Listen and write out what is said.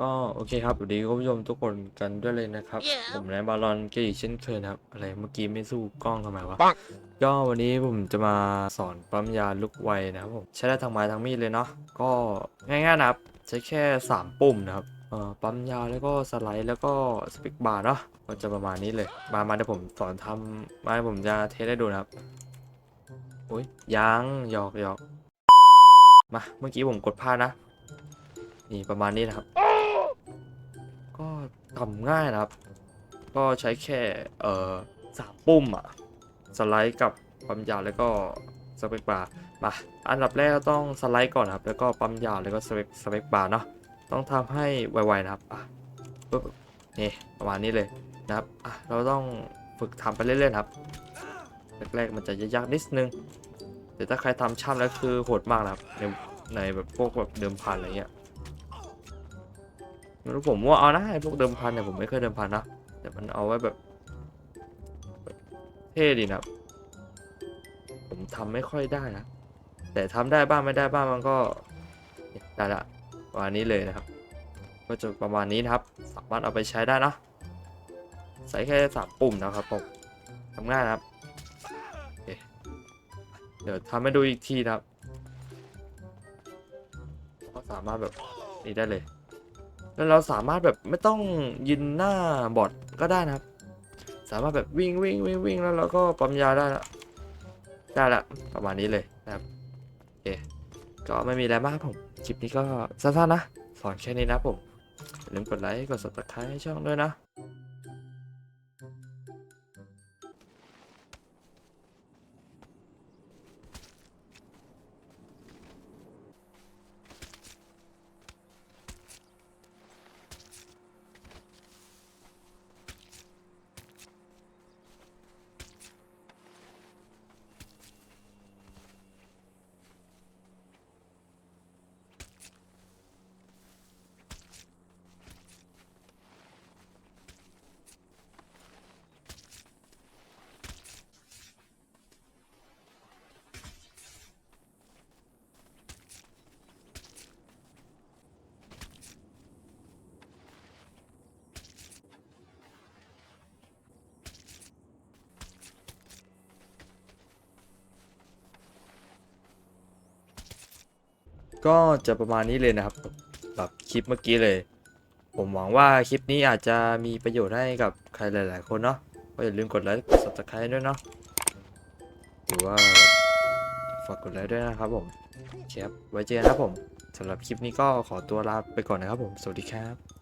ก็โอเคครับสวัสดีคุณผู้ชมทุกคนกันด้วยเลยนะครับ Yeah. ผมนายบาลอนเกอีกเช่นเคยนะครับ อะไรเมื่อกี้ไม่สู้กล้องทำไมวะปังก็วันนี้ผมจะมาสอนปั๊มยาลุกไวนะครับผมใช้ได้ทั้งไม้ทั้งมีดเลยเนาะก็ง่ายๆนะครับ ใช้แค่ 3 ปุ่มนะครับเอ่อปั๊มยาแล้วก็สไลด์แล้วก็สปิกบาร์เนาะก็จะประมาณนี้เลย มามาเดี๋ยวผมสอนทำมาผมจะเทสให้ดูนะครับโอ้ยยังหยอกหยอกมาเมื่อกี้ผมกดพลาดนะ นี่ประมาณนี้นะครับก็ ทำง่ายนะครับ ก็ใช้แค่เอ่อสามปุ่มอะสไลด์กับปั๊มยาวแล้วก็สเปกบาร์มาอันดับแรกก็ต้องสไลด์ก่อนครับ แล้วก็ปั๊มยาวแล้วก็สเปกสเปกบาร์เนาะต้องทำให้ไวๆนะครับอะปึ๊บนี่ประมาณนี้เลยนะครับอะเราต้องฝึกทำไปเรื่อยๆครับแรกๆมันจะยากๆนิดนึงแต่ถ้าใครทำช่ำแล้วคือโหดมากนะครับในในแบบพวกแบบเดิมพันอะไรเงี้ย ไม่รู้ผมว่าเอานะไอ้พวกเดิมพันเนี่ยผมไม่เคยเดิมพันนะแต่มันเอาไว้แบบเท่ดีนะผมทำไม่ค่อยได้นะแต่ทำได้บ้างไม่ได้บ้างมันก็ได้ละประมาณนี้เลยนะครับ ก็จะประมาณนี้นะครับ สามารถเอาไปใช้ได้นะใส่แค่สามปุ่มนะครับผมทำง่ายนะครับโอเเดี๋ยวทำให้ดูอีกทีนะครับก็สามารถแบบนี้ได้เลย แล้วเราสามารถแบบไม่ต้องยินหน้าบอดก็ได้นะครับ สามารถแบบวิ่งวิ่งวิ่งวิ่งแล้วเราก็ปั๊มยาได้ละได้ละประมาณนี้เลยนะครับโอเคก็ไม่มีอะไรมากผมคลิปนี้ก็สั้นๆนะ สอนแค่นี้นะผมอย่าลืมกดไลค์กด subscribe ให้ช่องด้วยนะ ก็จะประมาณนี้เลยนะครับแบบคลิปเมื่อกี้เลย ผมหวังว่าคลิปนี้อาจจะมีประโยชน์ให้กับใครหลาย ๆ คนเนาะก็อย่าลืมกดไลค์กด subscribe ด้วยเนาะหรือว่าฝากกดไลค์ด้วยนะครับผมเคครับไว้เจอกันนะครับผมสำหรับคลิปนี้ก็ขอตัวลาไปก่อนนะครับผม สวัสดีครับ